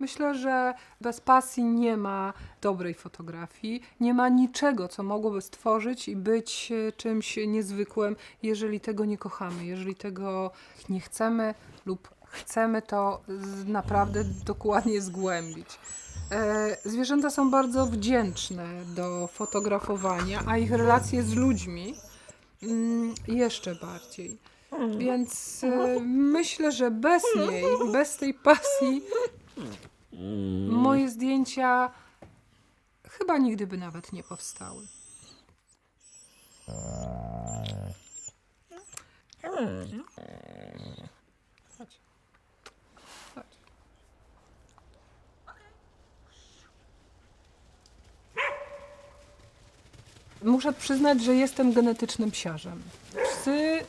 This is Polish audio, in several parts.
Myślę, że bez pasji nie ma dobrej fotografii, nie ma niczego, co mogłoby stworzyć i być e, czymś niezwykłym, jeżeli tego nie kochamy, jeżeli tego nie chcemy lub chcemy to naprawdę dokładnie zgłębić. E, Zwierzęta są bardzo wdzięczne do fotografowania, a ich relacje z ludźmi mm, jeszcze bardziej. Więc e, myślę, że bez niej, bez tej pasji, moje zdjęcia chyba nigdy by nawet nie powstały. Muszę przyznać, że jestem genetycznym psiarzem. Psy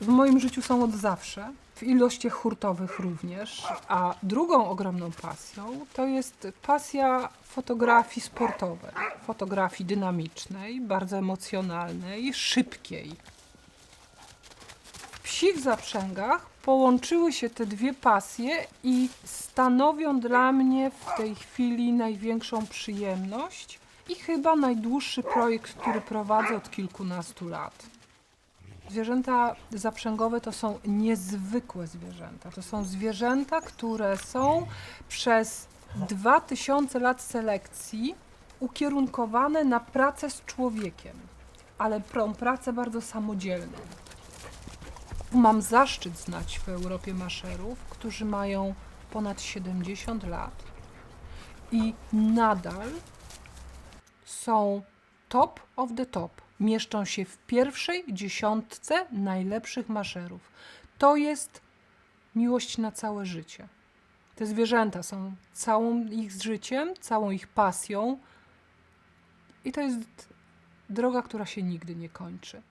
w moim życiu są od zawsze, w ilościach hurtowych również, a drugą ogromną pasją to jest pasja fotografii sportowej, fotografii dynamicznej, bardzo emocjonalnej, szybkiej. W psich zaprzęgach połączyły się te dwie pasje i stanowią dla mnie w tej chwili największą przyjemność i chyba najdłuższy projekt, który prowadzę od kilkunastu lat. Zwierzęta zaprzęgowe to są niezwykłe zwierzęta. To są zwierzęta, które są przez 2000 lat selekcji ukierunkowane na pracę z człowiekiem, ale tą pracę bardzo samodzielną. Mam zaszczyt znać w Europie maszerów, którzy mają ponad 70 lat i nadal są top of the top. Mieszczą się w pierwszej dziesiątce najlepszych maszerów. To jest miłość na całe życie. Te zwierzęta są całym ich życiem, całą ich pasją i to jest droga, która się nigdy nie kończy.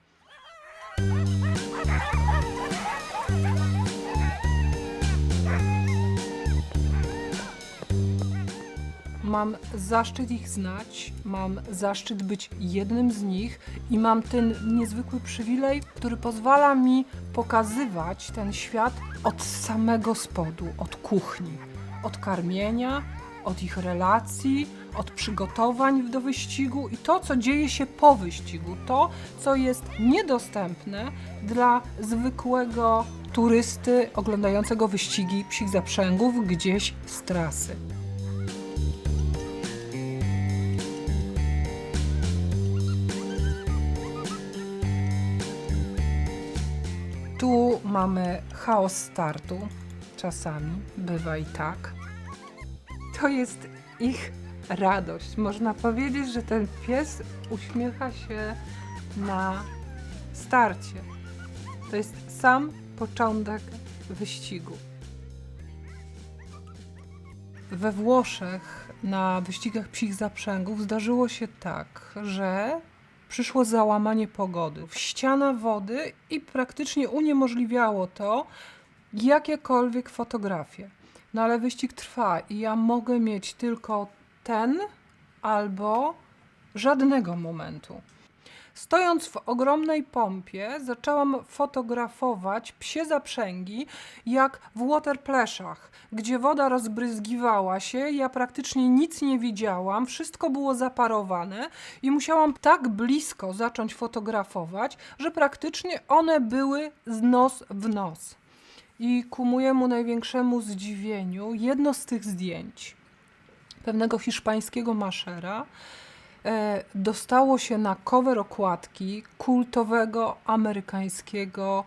Mam zaszczyt ich znać, mam zaszczyt być jednym z nich i mam ten niezwykły przywilej, który pozwala mi pokazywać ten świat od samego spodu, od kuchni, od karmienia, od ich relacji, od przygotowań do wyścigu i to, co dzieje się po wyścigu, to, co jest niedostępne dla zwykłego turysty oglądającego wyścigi psich zaprzęgów gdzieś z trasy. Mamy chaos startu. Czasami bywa i tak. To jest ich radość. Można powiedzieć, że ten pies uśmiecha się na starcie. To jest sam początek wyścigu. We Włoszech na wyścigach psich zaprzęgów zdarzyło się tak, że przyszło załamanie pogody. Ściana wody i praktycznie uniemożliwiało to jakiekolwiek fotografie. No ale wyścig trwa i ja mogę mieć tylko ten albo żadnego momentu. Stojąc w ogromnej pompie, zaczęłam fotografować psie zaprzęgi, jak w waterpleszach, gdzie woda rozbryzgiwała się, ja praktycznie nic nie widziałam, wszystko było zaparowane i musiałam tak blisko zacząć fotografować, że praktycznie one były z nos w nos. I ku mojemu największemu zdziwieniu, jedno z tych zdjęć pewnego hiszpańskiego maszera dostało się na cover okładki kultowego amerykańskiego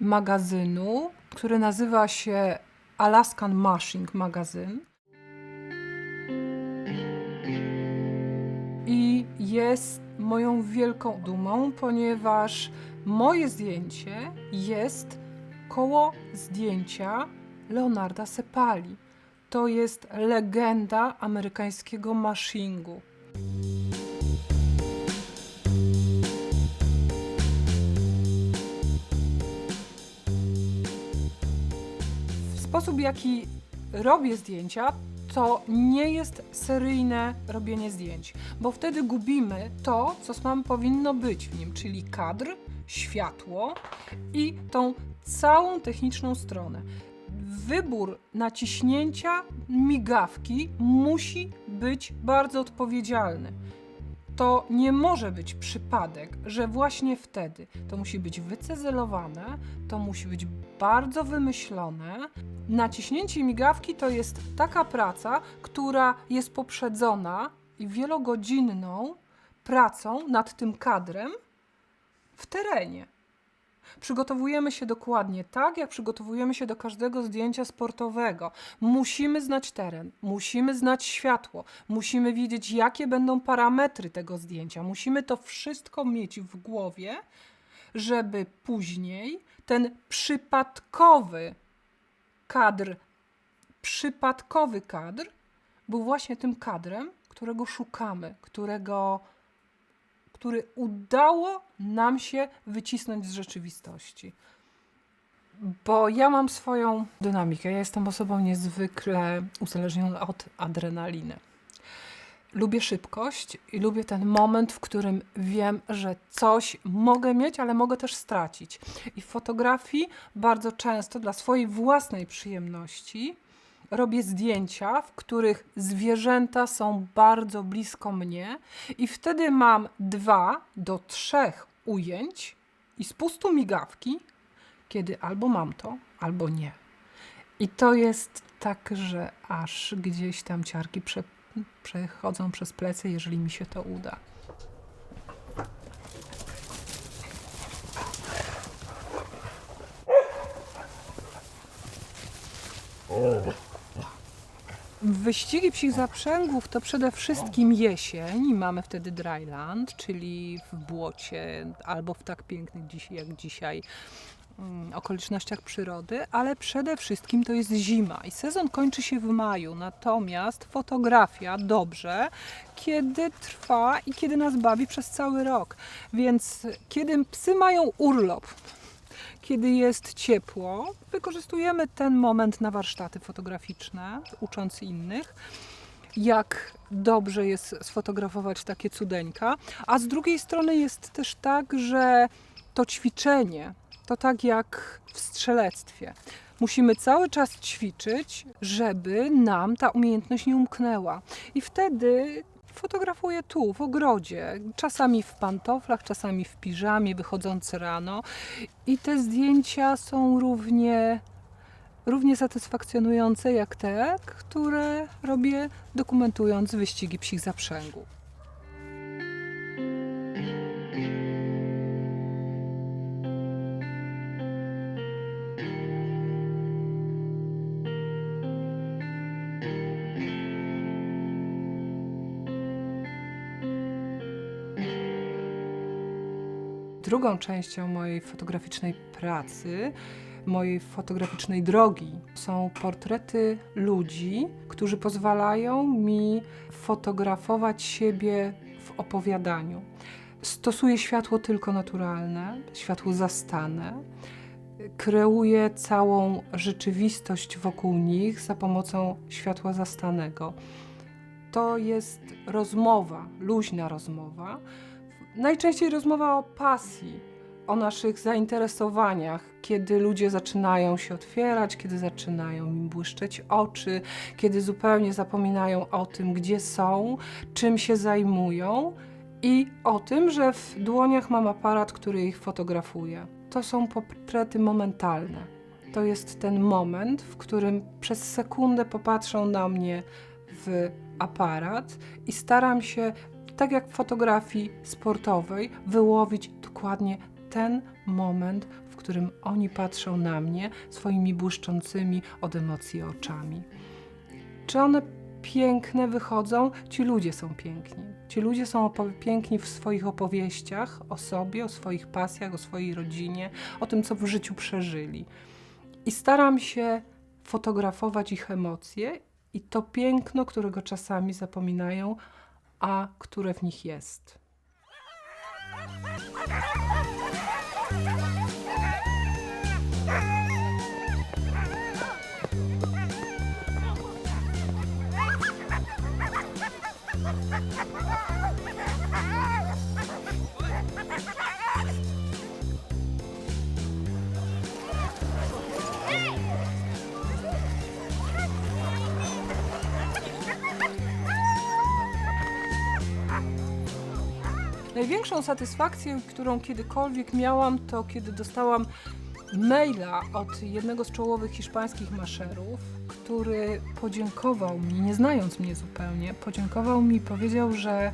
magazynu, który nazywa się Alaskan Mashing Magazine. I jest moją wielką dumą, ponieważ moje zdjęcie jest koło zdjęcia Leonarda Sepali. To jest legenda amerykańskiego mashingu. Sposób, jaki robię zdjęcia, to nie jest seryjne robienie zdjęć, bo wtedy gubimy to, co nam powinno być w nim, czyli kadr, światło i tą całą techniczną stronę. Wybór naciśnięcia migawki musi być bardzo odpowiedzialny. To nie może być przypadek, że właśnie wtedy to musi być wycezelowane, to musi być bardzo wymyślone. Naciśnięcie migawki to jest taka praca, która jest poprzedzona i wielogodzinną pracą nad tym kadrem w terenie. Przygotowujemy się dokładnie tak, jak przygotowujemy się do każdego zdjęcia sportowego. Musimy znać teren, musimy znać światło, musimy wiedzieć, jakie będą parametry tego zdjęcia. Musimy to wszystko mieć w głowie, żeby później ten przypadkowy kadr, przypadkowy kadr był właśnie tym kadrem, którego szukamy, którego który udało nam się wycisnąć z rzeczywistości. Bo ja mam swoją dynamikę. Ja jestem osobą niezwykle uzależnioną od adrenaliny. Lubię szybkość i lubię ten moment, w którym wiem, że coś mogę mieć, ale mogę też stracić. I w fotografii bardzo często dla swojej własnej przyjemności robię zdjęcia, w których zwierzęta są bardzo blisko mnie, i wtedy mam dwa do trzech ujęć i spustu migawki, kiedy albo mam to, albo nie. I to jest tak, że aż gdzieś tam ciarki prze, przechodzą przez plecy, jeżeli mi się to uda. Wyścigi psich zaprzęgów to przede wszystkim jesień i mamy wtedy dryland, czyli w błocie albo w tak pięknych jak dzisiaj mm, okolicznościach przyrody, ale przede wszystkim to jest zima i sezon kończy się w maju, natomiast fotografia dobrze, kiedy trwa i kiedy nas bawi przez cały rok. Więc kiedy psy mają urlop, kiedy jest ciepło, wykorzystujemy ten moment na warsztaty fotograficzne, ucząc innych, jak dobrze jest sfotografować takie cudeńka. A z drugiej strony jest też tak, że to ćwiczenie to tak jak w strzelectwie. Musimy cały czas ćwiczyć, żeby nam ta umiejętność nie umknęła. I wtedy fotografuję tu, w ogrodzie, czasami w pantoflach, czasami w piżamie, wychodzący rano. I te zdjęcia są równie, równie satysfakcjonujące jak te, które robię dokumentując wyścigi psich zaprzęgów. Drugą częścią mojej fotograficznej pracy, mojej fotograficznej drogi są portrety ludzi, którzy pozwalają mi fotografować siebie w opowiadaniu. Stosuję światło tylko naturalne, światło zastane. Kreuję całą rzeczywistość wokół nich za pomocą światła zastanego. To jest rozmowa, luźna rozmowa Najczęściej rozmowa o pasji, o naszych zainteresowaniach, kiedy ludzie zaczynają się otwierać, kiedy zaczynają im błyszczeć oczy, kiedy zupełnie zapominają o tym, gdzie są, czym się zajmują i o tym, że w dłoniach mam aparat, który ich fotografuje. To są portrety momentalne. To jest ten moment, w którym przez sekundę popatrzą na mnie w aparat i staram się tak jak w fotografii sportowej, wyłowić dokładnie ten moment, w którym oni patrzą na mnie swoimi błyszczącymi od emocji oczami. Czy one piękne wychodzą? Ci ludzie są piękni. Ci ludzie są piękni w swoich opowieściach o sobie, o swoich pasjach, o swojej rodzinie, o tym, co w życiu przeżyli. I staram się fotografować ich emocje i to piękno, którego czasami zapominają, a które w nich jest. Największą satysfakcję, którą kiedykolwiek miałam, to kiedy dostałam maila od jednego z czołowych hiszpańskich maszerów, który podziękował mi, nie znając mnie zupełnie, podziękował mi i powiedział, że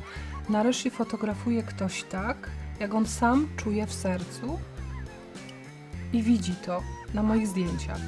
nareszcie fotografuje ktoś tak, jak on sam czuje w sercu i widzi to na moich zdjęciach.